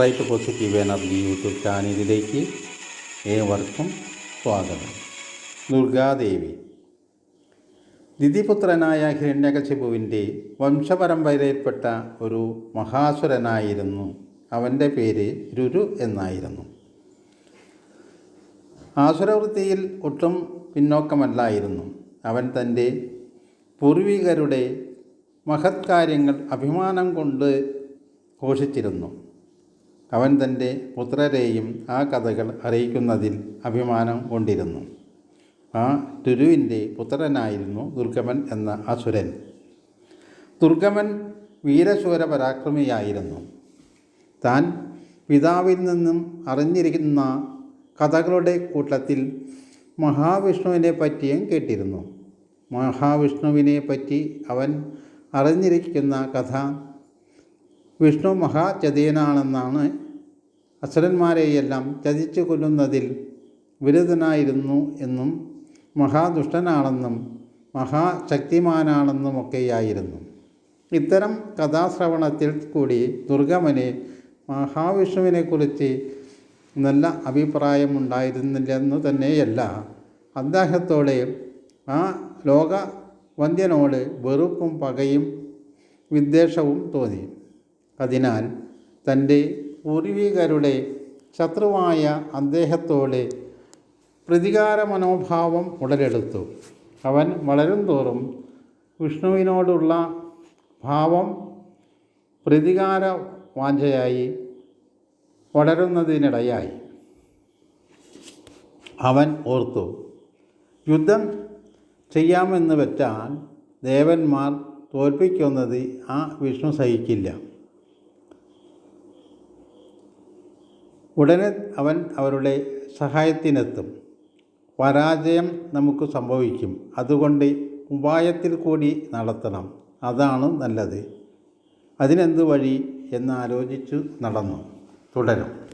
Right positive energy YouTube ചാനലിലേക്ക് ഏവർക്കും സ്വാഗതം. ദുർഗാദേവി ദിതിപുത്രനായ ഹിരണ്യകശിപുവിന്റെ വംശപരമ്പരയിൽപ്പെട്ട ഒരു മഹാസുരനായിരുന്നു. അവന്റെ പേര് രുരു എന്നായിരുന്നു. ആസുരവൃത്തിയിൽ ഒട്ടും പിന്നോക്കമല്ലായിരുന്നു. അവൻ തന്റെ പൂർവികരുടെ മഹത്കാര്യങ്ങൾ അഭിമാനം കൊണ്ട് ഘോഷിച്ചിരുന്നു. അവൻ തന്റെ പുത്രരെയും ആ കഥകൾ അറിയിക്കുന്നതിൽ അഭിമാനം കൊണ്ടിരുന്നു. ആ രുരുവിന്റെ പുത്രനായിരുന്നു ദുർഗമൻ എന്ന അസുരൻ. ദുർഗമൻ വീരശൂര പരാക്രമിയായിരുന്നു. താൻ പിതാവിൽ നിന്നും അറിഞ്ഞിരിക്കുന്ന കഥകളുടെ കൂട്ടത്തിൽ മഹാവിഷ്ണുവിനെ പറ്റിയും കേട്ടിരുന്നു. മഹാവിഷ്ണുവിനെ പറ്റി അവൻ അറിഞ്ഞിരിക്കുന്ന കഥ വിഷ്ണു മഹാചതിയനാണെന്നാണ് അസുരന്മാരെയെല്ലാം ചതിച്ചു കൊല്ലുന്നതിൽ വിരുദ്ധനായിരുന്നു എന്നും മഹാദുഷ്ടനാണെന്നും മഹാശക്തിമാനാണെന്നുമൊക്കെയായിരുന്നു. ഇത്തരം കഥാശ്രവണത്തിൽ കൂടി ദുർഗമന് മഹാവിഷ്ണുവിനെക്കുറിച്ച് നല്ല അഭിപ്രായമുണ്ടായിരുന്നില്ലെന്നു തന്നെയല്ല. അദ്ദേഹത്തോടെ ആ ലോക വന്ധ്യനോട് വെറുപ്പും പകയും വിദ്വേഷവും തോന്നി. അതിനാൽ തന്റെ പൂർവികരുടെ ശത്രുവായ അദ്ദേഹത്തോട് പ്രതികാര മനോഭാവം ഉടലെടുത്തു. അവൻ വളരും തോറും വിഷ്ണുവിനോടുള്ള ഭാവം പ്രതികാര വാഞ്ചയായി വളരുന്നതിനിടയായി. അവൻ ഓർത്തു യുദ്ധം ചെയ്യാമെന്ന് വെച്ചാൽ ദേവന്മാർ തോൽപ്പിക്കുന്നത് ആ വിഷ്ണു സഹിക്കില്ല. ഉടനെ അവൻ അവരുടെ സഹായത്തിനെത്തും. പരാജയം നമുക്ക് സംഭവിക്കും. അതുകൊണ്ട് ഉപായത്തിൽ കൂടി നടത്തണം. അതാണ് നല്ലത്. അതിനെന്ത് വഴി? എന്നാലോചിച്ചു നടന്നു. തുടരും.